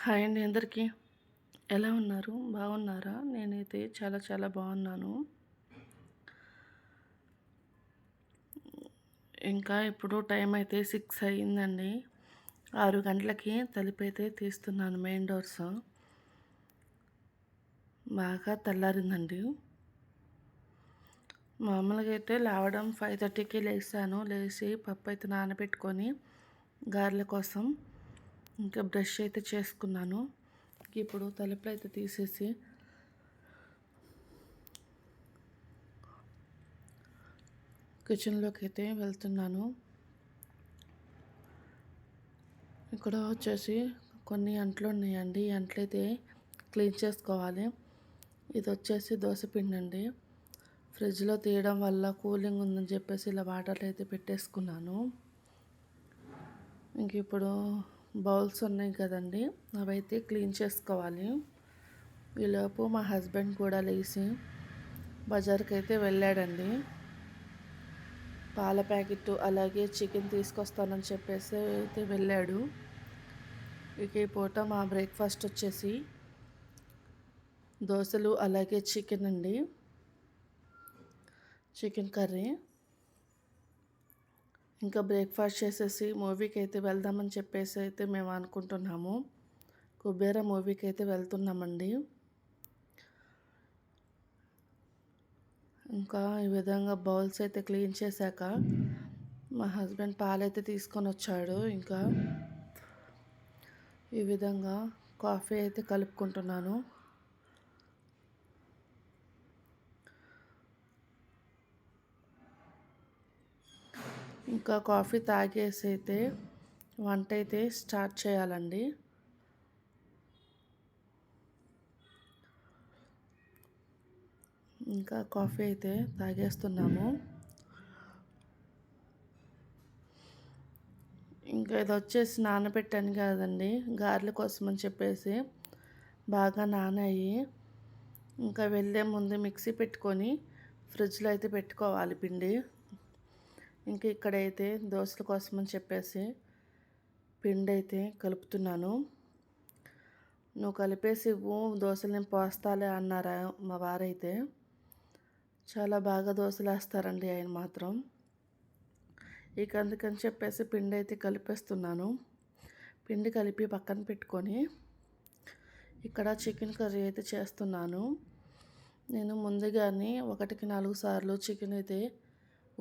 Hi అండి అందరికీ. ఎలా ఉన్నారు? బాగున్నారా? నేనైతే చాలా చాలా బాగున్నాను. ఇంకా ఇప్పుడు టైం అయితే సిక్స్ అయ్యిందండి. ఆరు గంటలకి తలిపైతే తీస్తున్నాను మెయిన్ డోర్స్. బాగా తెల్లారిందండి. మామూలుగా అయితే లేవడం ఫైవ్ థర్టీకి లేచాను లేచి పప్పు అయితే నానబెట్టుకొని గారెల కోసం ఇంకా బ్రష్ అయితే చేసుకున్నాను. ఇప్పుడు తలుపులు అయితే తీసేసి కిచెన్లోకి అయితే వెళ్తున్నాను. ఇక్కడ వచ్చేసి కొన్ని అంట్లు ఉన్నాయండి. ఈ అంట్లు అయితే క్లీన్ చేసుకోవాలి. ఇది వచ్చేసి దోశపిండి అండి. ఫ్రిడ్జ్లో తీయడం వల్ల కూలింగ్ ఉందని చెప్పేసి ఇలా వాటర్లో అయితే పెట్టేసుకున్నాను. ఇంక ఇప్పుడు బౌల్స్ ఉన్నాయి కదండి. అవైతే క్లీన్ చేసుకోవాలి. ఈలోపు మా హస్బెండ్ కూడా లేచి బజార్కి అయితే వెళ్ళాడండి. పాల ప్యాకెట్ అలాగే చికెన్ తీసుకొస్తానని చెప్పేసి అయితే వెళ్ళాడు. ఇక ఈ పూట మా బ్రేక్ఫాస్ట్ వచ్చేసి దోశలు అలాగే చికెన్ అండి. Chicken curry. ఇంకా బ్రేక్ఫాస్ట్ చేసేసి మూవీకి అయితే వెళ్దామని చెప్పేసి అయితే మేము అనుకుంటున్నాము. కుబేర మూవీకి అయితే వెళ్తున్నామండి. ఇంకా ఈ విధంగా బౌల్స్ అయితే క్లీన్ చేశాక మా హస్బెండ్ పాలైతే తీసుకొని వచ్చాడు. ఇంకా ఈ విధంగా కాఫీ అయితే కలుపుకుంటున్నాను. ఇంకా కాఫీ తాగేసి అయితే వంట అయితే స్టార్ట్ చేయాలండి. ఇంకా కాఫీ అయితే తాగేస్తున్నాము. ఇంకా ఇది వచ్చేసి నానబెట్టాను కదండి గారెల కోసం అని చెప్పేసి బాగా నానాయి. ఇంకా వెళ్ళే ముందు మిక్సీ పెట్టుకొని ఫ్రిడ్జ్లో అయితే పెట్టుకోవాలి పిండి. ఇంక ఇక్కడైతే దోశల కోసం అని చెప్పేసి పిండి అయితే కలుపుతున్నాను. నువ్వు కలిపేసి ఇవ్వు దోశలు నేను పోస్తాలే అన్నారా మా వారైతే. చాలా బాగా దోశలు వేస్తారండి ఆయన మాత్రం. ఇక అందుకని చెప్పేసి పిండి అయితే కలిపేస్తున్నాను. పిండి కలిపి పక్కన పెట్టుకొని ఇక్కడ చికెన్ కర్రీ అయితే చేస్తున్నాను. నేను ముందుగానే ఒకటికి నాలుగు సార్లు చికెన్ అయితే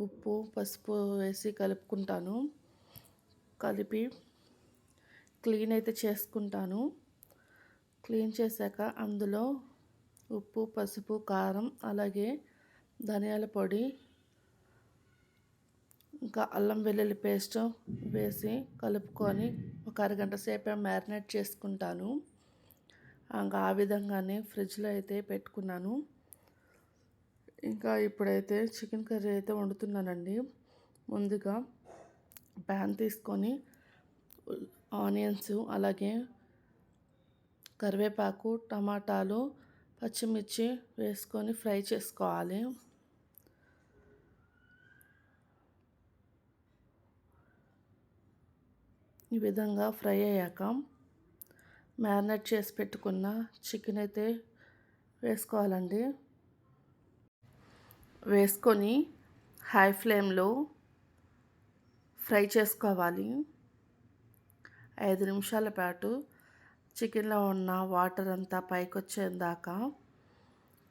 ఉప్పు పసుపు వేసి కలుపుకుంటాను. కలిపి క్లీన్ అయితే చేసుకుంటాను. క్లీన్ చేశాక అందులో ఉప్పు పసుపు కారం అలాగే ధనియాల పొడి ఇంకా అల్లం వెల్లుల్లి పేస్ట్ వేసి కలుపుకొని ఒక అరగంట సేపు మ్యారినేట్ చేసుకుంటాను. ఇంకా ఆ విధంగానే ఫ్రిడ్జ్లో అయితే పెట్టుకున్నాను. ఇంకా ఇప్పుడైతే చికెన్ కర్రీ అయితే వండుతున్నానండి. ముందుగా ప్యాన్ తీసుకొని ఆనియన్స్ అలాగే కరివేపాకు టమాటాలు పచ్చిమిర్చి వేసుకొని ఫ్రై చేసుకోవాలి. ఈ విధంగా ఫ్రై అయ్యాక మ్యారినేట్ చేసి పెట్టుకున్న చికెన్ అయితే వేసుకోవాలండి. వేసుకొని హై ఫ్లేమ్లో ఫ్రై చేసుకోవాలి. ఐదు నిమిషాల పాటు చికెన్లో ఉన్న వాటర్ అంతా పైకి వచ్చేదాకా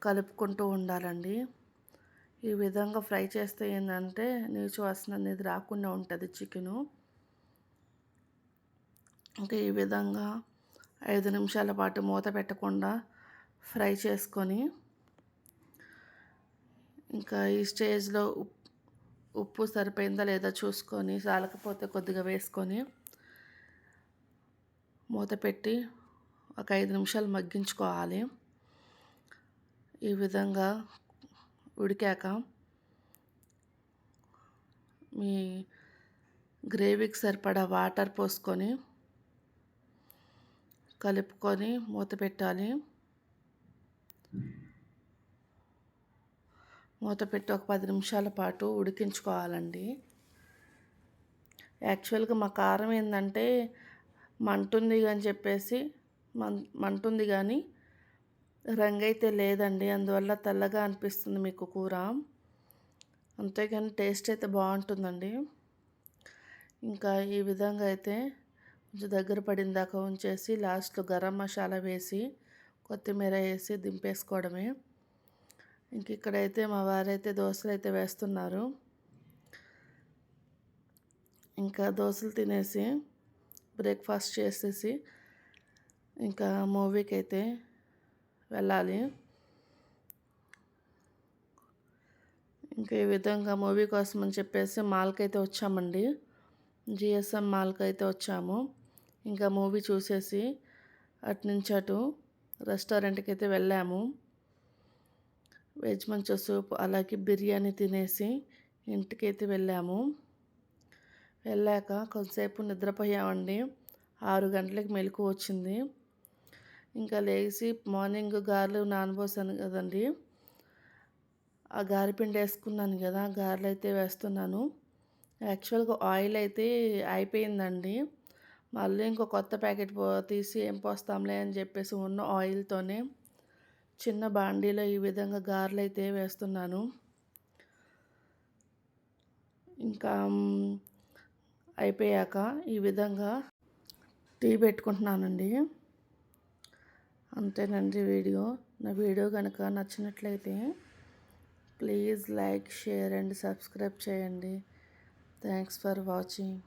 కలుపుకుంటూ ఉండాలండి. ఈ విధంగా ఫ్రై చేస్తే ఏంటంటే నీచు వాసన అనేది రాకుండా ఉంటుంది చికెను. ఇంకా ఈ విధంగా ఐదు నిమిషాల పాటు మూత పెట్టకుండా ఫ్రై చేసుకొని ఇంకా ఈ స్టేజ్లో ఉప్పు సరిపోయిందా లేదా చూసుకొని చాలకపోతే కొద్దిగా వేసుకొని మూత పెట్టి ఒక ఐదు నిమిషాలు మగ్గించుకోవాలి. ఈ విధంగా ఉడికాక మీ గ్రేవీకి సరిపడా వాటర్ పోసుకొని కలుపుకొని మూత పెట్టాలి. మూత పెట్టి ఒక పది నిమిషాల పాటు ఉడికించుకోవాలండి. యాక్చువల్గా మా కారం ఏంటంటే మంటుంది అని చెప్పేసి మం మంటుంది కానీ రంగు అయితే లేదండి. అందువల్ల తెల్లగా అనిపిస్తుంది మీకు కూర. అంతేగాని టేస్ట్ అయితే బాగుంటుందండి. ఇంకా ఈ విధంగా అయితే కొంచెం దగ్గర పడిన దాకా ఉంచేసి లాస్ట్లో గరం మసాలా వేసి కొత్తిమీర వేసి దింపేసుకోవడమే. ఇంక ఇక్కడైతే మా వారైతే దోశలు అయితే వేస్తున్నారు. ఇంకా దోశలు తినేసి బ్రేక్ఫాస్ట్ చేసేసి ఇంకా మూవీకి అయితే వెళ్ళాలి. ఇంకా ఈ విధంగా మూవీ కోసం అని చెప్పేసి మాల్కి అయితే వచ్చామండి. జిఎస్ఎం మాల్కి అయితే వచ్చాము. ఇంకా మూవీ చూసేసి అటు నుంచి అటు రెస్టారెంట్కి అయితే వెళ్ళాము. వెజ్ మంచో సూప్ అలాగే బిర్యానీ తినేసి ఇంటికైతే వెళ్ళాము. వెళ్ళాక కొంతసేపు నిద్రపోయామండి. ఆరు గంటలకు మెలకు వచ్చింది. ఇంకా లేచి మార్నింగ్ గారెలు నానబోసాను కదండి. ఆ గారెపిండి వేసుకున్నాను కదా గారెలు అయితే వేస్తున్నాను. యాక్చువల్గా ఆయిల్ అయితే అయిపోయిందండి. మళ్ళీ ఇంకో కొత్త ప్యాకెట్ పో తీసి ఏం పోస్తాంలే అని చెప్పేసి ఉన్న ఆయిల్తోనే చిన్న బాండీలో ఈ విధంగా గారెలు అయితే వేస్తున్నాను. ఇంకా అయిపోయాక ఈ విధంగా టీ పెట్టుకుంటున్నానండి. అంతేనండి వీడియో. నా వీడియో కనుక నచ్చినట్లయితే please like share and subscribe చేయండి. Thanks for watching.